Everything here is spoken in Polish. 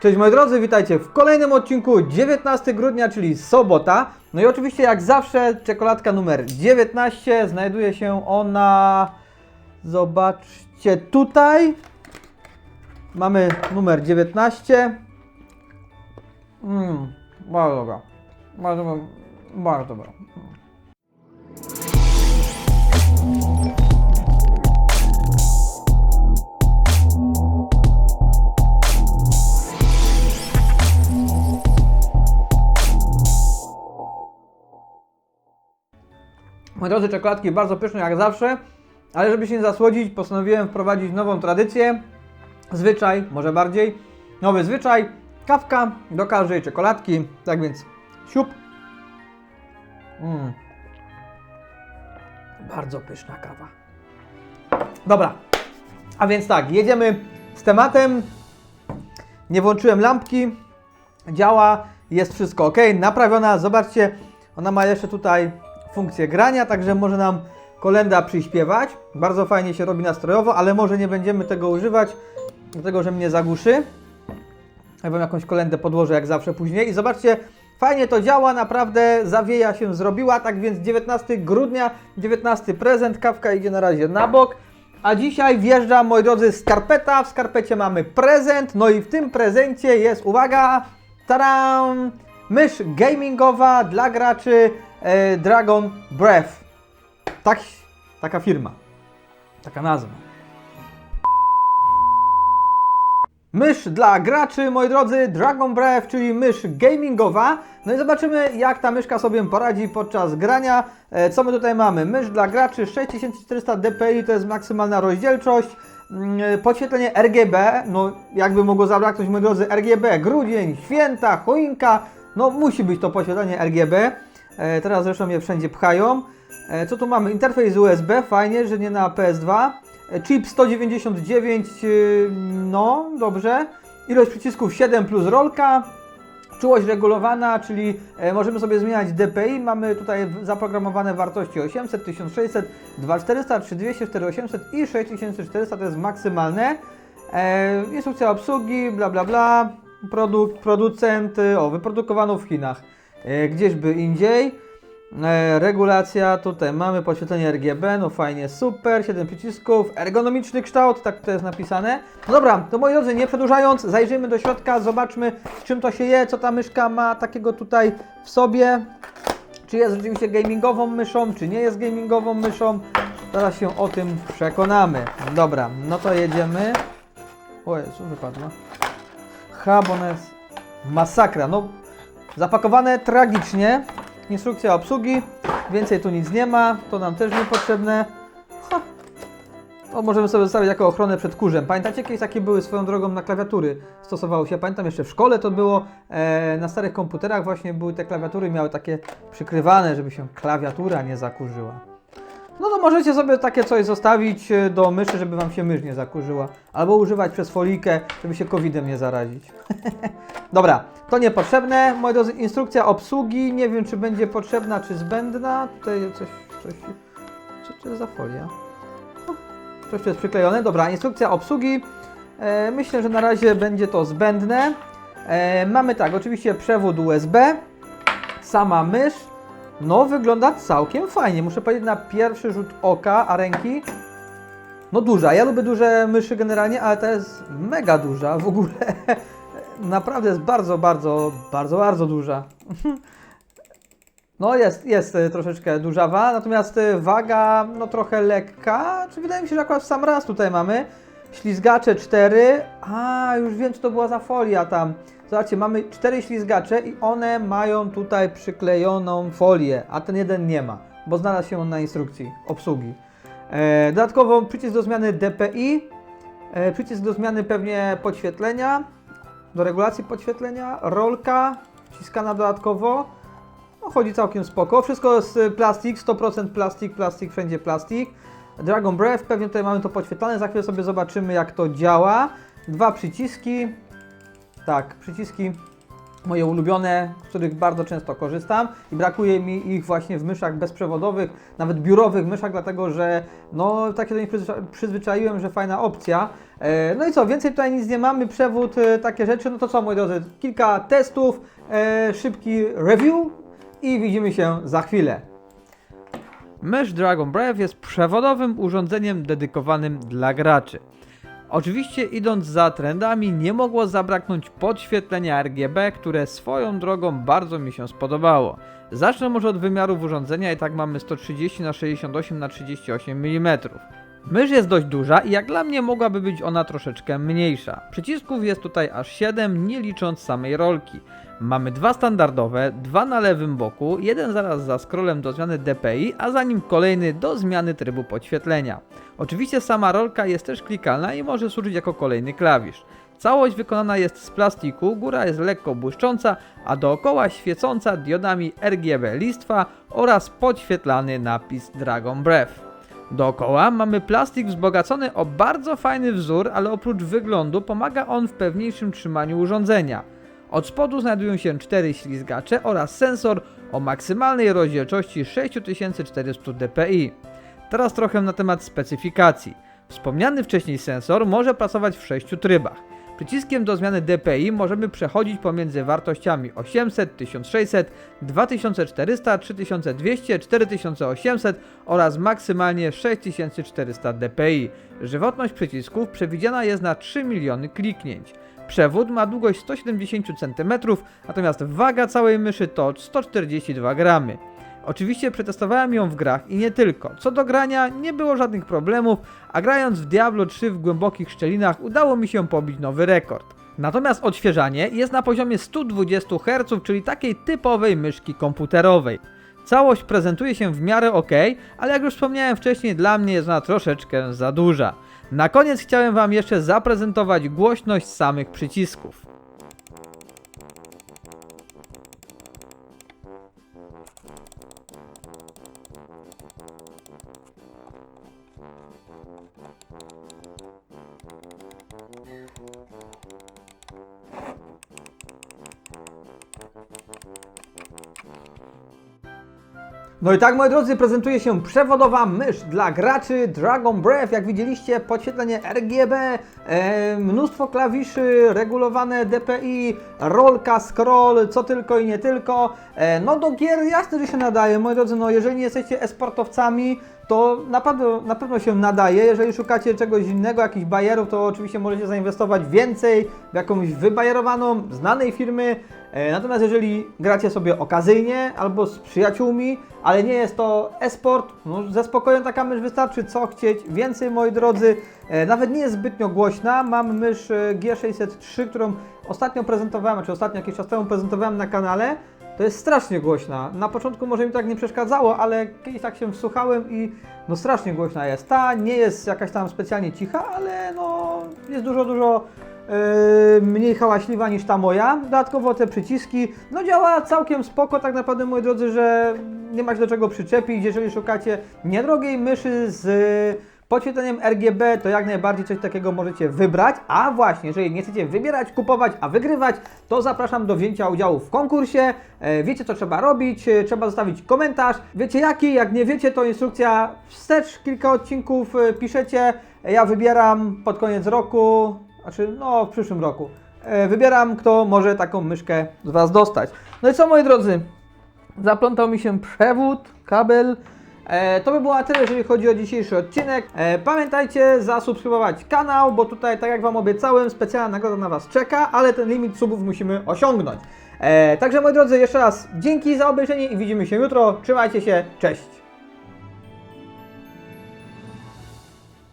Cześć moi drodzy, witajcie w kolejnym odcinku 19 grudnia, czyli sobota. No i oczywiście jak zawsze czekoladka numer 19, znajduje się ona, zobaczcie tutaj. Mamy numer 19. Mmm, bardzo dobra. Bardzo, bardzo dobra. Moi drodzy, czekoladki bardzo pyszne jak zawsze, ale żeby się nie zasłodzić, postanowiłem wprowadzić nową tradycję, zwyczaj, może bardziej, nowy zwyczaj, kawka do każdej czekoladki, tak więc siup. Mm. Bardzo pyszna kawa. Dobra, a więc tak, jedziemy z tematem. Nie włączyłem lampki, działa, jest wszystko ok, naprawiona. Zobaczcie, ona ma jeszcze tutaj funkcję grania, także może nam kolenda przyśpiewać. Bardzo fajnie się robi nastrojowo, ale może nie będziemy tego używać, dlatego że mnie zagłuszy. Ja wam jakąś kolendę podłożę jak zawsze później. I zobaczcie, fajnie to działa, naprawdę zawieja się zrobiła, tak więc 19 grudnia, 19 prezent, kawka idzie na razie na bok. A dzisiaj wjeżdża, moi drodzy, skarpeta. W skarpecie mamy prezent, no i w tym prezencie jest, uwaga, taram, mysz gamingowa dla graczy e, Dragon Breath. Tak, taka firma, taka nazwa. Mysz dla graczy, moi drodzy, Dragon Breath, czyli mysz gamingowa. No i zobaczymy, jak ta myszka sobie poradzi podczas grania. E, Co my tutaj mamy? Mysz dla graczy 6400 dpi, to jest maksymalna rozdzielczość. Mm, e, Podświetlenie RGB, no jakby mogło zabraknąć, moi drodzy, RGB, grudzień, święta, choinka, no musi być to podświetlenie RGB. E, Teraz zresztą je wszędzie pchają. E, Co tu mamy? Interfejs USB, fajnie, że nie na PS2. E, Chip 199, yy, no dobrze. Ilość przycisków 7 plus rolka. Czułość regulowana, czyli możemy sobie zmieniać DPI. Mamy tutaj zaprogramowane wartości 800, 1600, 2400, 3200, 4800 i 6400 to jest maksymalne. Instrukcja obsługi, bla bla bla. Produkt, producent, o, wyprodukowano w Chinach. E, gdzieżby indziej. E, regulacja, tutaj mamy podświetlenie RGB, no fajnie, super, 7 przycisków, ergonomiczny kształt, tak to jest napisane. No dobra, to moi drodzy, nie przedłużając, zajrzyjmy do środka, zobaczmy czym to się je, co ta myszka ma takiego tutaj w sobie. Czy jest rzeczywiście gamingową myszą, czy nie jest gamingową myszą. Zaraz się o tym przekonamy. Dobra, no to jedziemy. O Jezu, wypadła. Habones. Masakra, no Zapakowane tragicznie. Instrukcja obsługi. Więcej tu nic nie ma. To nam też niepotrzebne. Ha. To możemy sobie zostawić jako ochronę przed kurzem. Pamiętacie, kiedyś takie były swoją drogą na klawiatury stosowało się. Pamiętam jeszcze w szkole to było. E, na starych komputerach właśnie były te klawiatury, miały takie przykrywane, żeby się klawiatura nie zakurzyła. No to możecie sobie takie coś zostawić e, do myszy, żeby Wam się mysz nie zakurzyła. Albo używać przez folijkę, żeby się covidem nie zarazić. Dobra, to niepotrzebne. Moi drodzy, instrukcja obsługi. Nie wiem, czy będzie potrzebna, czy zbędna. Tutaj coś, coś... Co to jest za folia? Coś jest przyklejone. Dobra, instrukcja obsługi. E, myślę, że na razie będzie to zbędne. E, mamy tak, oczywiście przewód USB. Sama mysz. No, wygląda całkiem fajnie. Muszę powiedzieć na pierwszy rzut oka, a ręki. No duża. Ja lubię duże myszy generalnie, ale ta jest mega duża w ogóle. Naprawdę jest bardzo, bardzo, bardzo, bardzo duża. No jest, jest e, troszeczkę dużawa, natomiast e, waga no trochę lekka. Czy wydaje mi się, że akurat w sam raz tutaj mamy. Ślizgacze 4. A, już wiem, co to była za folia tam. Zobaczcie, mamy 4 ślizgacze i one mają tutaj przyklejoną folię, a ten jeden nie ma, bo znalazł się on na instrukcji obsługi. E, dodatkowo przycisk do zmiany DPI, e, przycisk do zmiany pewnie podświetlenia, do regulacji podświetlenia, rolka wciskana dodatkowo. No, chodzi całkiem spoko. Wszystko y, plastik, 100% plastik, plastik, wszędzie plastik. Dragon Breath, pewnie tutaj mamy to podświetlane. Za chwilę sobie zobaczymy, jak to działa. Dwa przyciski. Tak, przyciski moje ulubione, z których bardzo często korzystam i brakuje mi ich właśnie w myszach bezprzewodowych, nawet biurowych myszach, dlatego że no takie do nich przyzwycza- przyzwyczaiłem, że fajna opcja. E, No i co, więcej tutaj nic nie mamy, przewód, e, takie rzeczy. No to co, moi drodzy, kilka testów, e, szybki review i widzimy się za chwilę. Mesh Dragon Breath jest przewodowym urządzeniem dedykowanym dla graczy. Oczywiście idąc za trendami nie mogło zabraknąć podświetlenia RGB, które swoją drogą bardzo mi się spodobało. Zacznę może od wymiarów urządzenia i tak mamy 130 na 68 na 38 mm. Mysz jest dość duża i jak dla mnie mogłaby być ona troszeczkę mniejsza. Przycisków jest tutaj aż 7, nie licząc samej rolki. Mamy dwa standardowe, dwa na lewym boku, jeden zaraz za scrollem do zmiany DPI, a za nim kolejny do zmiany trybu podświetlenia. Oczywiście sama rolka jest też klikalna i może służyć jako kolejny klawisz. Całość wykonana jest z plastiku, góra jest lekko błyszcząca, a dookoła świecąca diodami RGB listwa oraz podświetlany napis Dragon Breath. Dookoła mamy plastik wzbogacony o bardzo fajny wzór, ale oprócz wyglądu pomaga on w pewniejszym trzymaniu urządzenia. Od spodu znajdują się cztery ślizgacze oraz sensor o maksymalnej rozdzielczości 6400 dpi. Teraz trochę na temat specyfikacji. Wspomniany wcześniej sensor może pracować w sześciu trybach. Przyciskiem do zmiany DPI możemy przechodzić pomiędzy wartościami 800, 1600, 2400, 3200, 4800 oraz maksymalnie 6400 dpi. Żywotność przycisków przewidziana jest na 3 miliony kliknięć. Przewód ma długość 170 cm, natomiast waga całej myszy to 142 gramy. Oczywiście przetestowałem ją w grach i nie tylko. Co do grania, nie było żadnych problemów, a grając w Diablo 3 w głębokich szczelinach udało mi się pobić nowy rekord. Natomiast odświeżanie jest na poziomie 120 Hz, czyli takiej typowej myszki komputerowej. Całość prezentuje się w miarę ok, ale jak już wspomniałem wcześniej, dla mnie jest ona troszeczkę za duża. Na koniec chciałem Wam jeszcze zaprezentować głośność samych przycisków. Thank you. No i tak, moi drodzy, prezentuje się przewodowa mysz dla graczy Dragon Breath. Jak widzieliście, podświetlenie RGB, e, mnóstwo klawiszy, regulowane DPI, rolka, scroll, co tylko i nie tylko. E, no do gier jasne, że się nadaje, moi drodzy, no jeżeli nie jesteście esportowcami, to na pewno, na pewno się nadaje. Jeżeli szukacie czegoś innego, jakichś bajerów, to oczywiście możecie zainwestować więcej w jakąś wybajerowaną, znanej firmy. E, Natomiast jeżeli gracie sobie okazyjnie albo z przyjaciółmi, ale nie jest to e-sport, no ze spokojem taka mysz wystarczy, co chcieć. Więcej, moi drodzy, e, nawet nie jest zbytnio głośna. Mam mysz e, G603, którą ostatnio prezentowałem, czy ostatnio jakiś czas temu prezentowałem na kanale. To jest strasznie głośna. Na początku może mi tak nie przeszkadzało, ale kiedyś tak się wsłuchałem i no strasznie głośna jest. Ta nie jest jakaś tam specjalnie cicha, ale no jest dużo, dużo mniej hałaśliwa niż ta moja. Dodatkowo te przyciski, no działa całkiem spoko, tak naprawdę moi drodzy, że nie ma się do czego przyczepić. Jeżeli szukacie niedrogiej myszy z podświetleniem RGB, to jak najbardziej coś takiego możecie wybrać. A właśnie, jeżeli nie chcecie wybierać, kupować, a wygrywać, to zapraszam do wzięcia udziału w konkursie. E, Wiecie co trzeba robić, e, trzeba zostawić komentarz. Wiecie jaki, jak nie wiecie, to instrukcja wstecz, kilka odcinków piszecie. Ja wybieram pod koniec roku, znaczy no w przyszłym roku. E, Wybieram, kto może taką myszkę z Was dostać. No i co moi drodzy, zaplątał mi się przewód, kabel. E, to by było na tyle, jeżeli chodzi o dzisiejszy odcinek. E, pamiętajcie zasubskrybować kanał, bo tutaj, tak jak Wam obiecałem, specjalna nagroda na Was czeka, ale ten limit subów musimy osiągnąć. E, także moi drodzy, jeszcze raz dzięki za obejrzenie i widzimy się jutro. Trzymajcie się, cześć!